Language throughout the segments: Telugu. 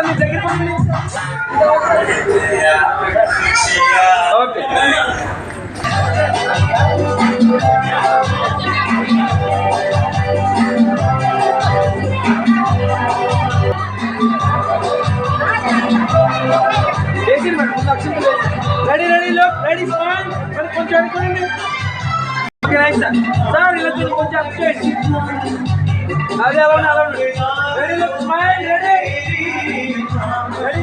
మీ దగ్గర పండి. ఓకే వేసింది మేడం ముందు అక్షంతలు వేసి. రెడీ రెడీ లో రెడీ స్మైల్ మరి కొంచెం అనుకోండి ఓకే రైట్ సార్ సార్ ఇలా చూడండి కొంచెం అప్ చేయండి అదే అలా ఉండి, అలా ఉండి. రెడీ లో స్మైల్ రెడీ రెడీ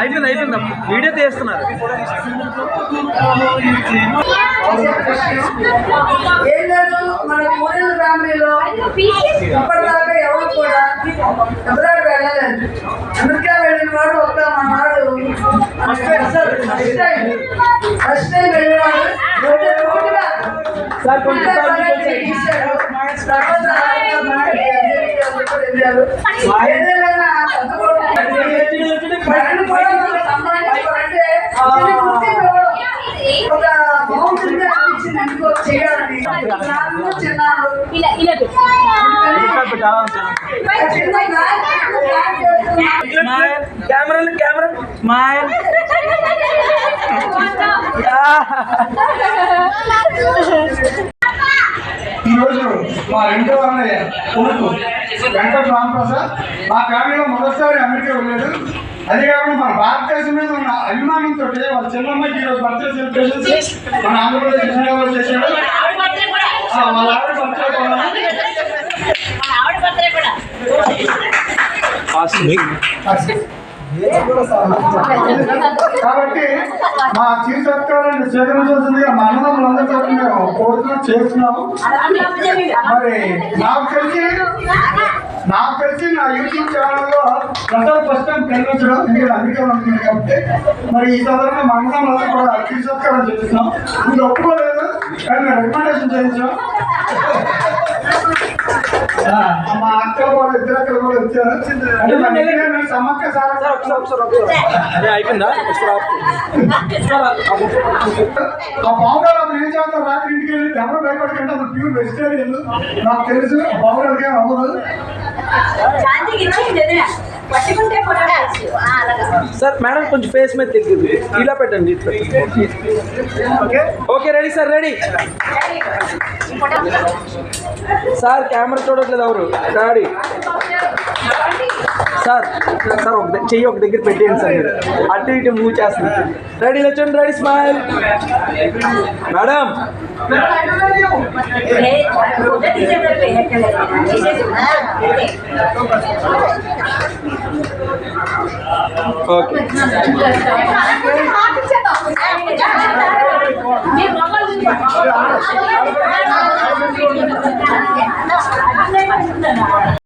అయిపోయింది అయిపోయింది వీడియో తీస్తున్నారు ఏం లేదు మన ఫ్యామిలీలో ఇప్పటిదాకా ఎవరు కూడా ఎబ్రాడ్ వెళ్ళలేదు అమెరికా వెళ్ళిన వాడు ఒక వాడు ఫస్ట్ టైం టైం. తర్వాత మనకి కెమెరా కెమెరా స్మైల్ ఈరోజు మా రెండో అన్నయ్య కొడుకు వెంకట రామప్రసాద్. మా ఫ్యామిలీలో మొదటిసారి అమెరికా వెళ్ళాడు. అదే కాకుండా మన భారతదేశం మీద ఉన్న అభిమానంతో వాళ్ళ చిన్నమ్మకి ఈరోజు బర్త్డే సెలబ్రేషన్స్ మన ఆంధ్రప్రదేశ్ విజయనగరంలో చేశాడు. కాబట్టి మా చీఫ్ సత్కారాన్ని స్వీకరించాల్సిందిగా మా అన్నదమ్ములందరితో మేము కోరుతున్నాం చేస్తున్నాము. మరి నాకు తెలిసి నాకు తెలిసి నా యూట్యూబ్ ఛానల్లో ప్రసాద్ ఫస్ట్ టైం కనిపించడం ఎందుకంటే అందుకే ఉంటుంది కాబట్టి. మరి ఈ సందర్భంగా మా అన్నదమ్ములందరూ కూడా చీఫ్ సత్కారం చేస్తున్నాం ఇది ఒప్పుకోలేదు. రికమెండేషన్ చేయించాం మా అక్క కూడా ఇద్దరు అక్కలు కూడా వచ్చారు. సమ్మక్క సార్. సార్ ఒకసారి ఒకసారి ఒకసారి అదే అయిపోయిందా? ఆ పావుగారు అతను ఏం చేస్తారు? రాత్రి ఇంటికి వెళ్ళి ఎవరు భయపడకండి అతను ప్యూర్ వెజిటేరియన్ నాకు తెలుసు ఏం అవ్వదు సార్ మేడం కొంచెం ఫేస్ మీద తెలియదు ఇలా పెట్టండి ఇట్లా. Okay ready sir ready. Sir camera చూడట్లేదు ఎవరు? రెడీ సార్ సార్ ఒక చెయ్యి ఒక దగ్గర పెట్టేయండి సార్ మీరు. అటు ఇటు మూవ్ చేస్తుంది రెడీ వచ్చండి రెడీ స్మైల్ మేడం. ఓకే.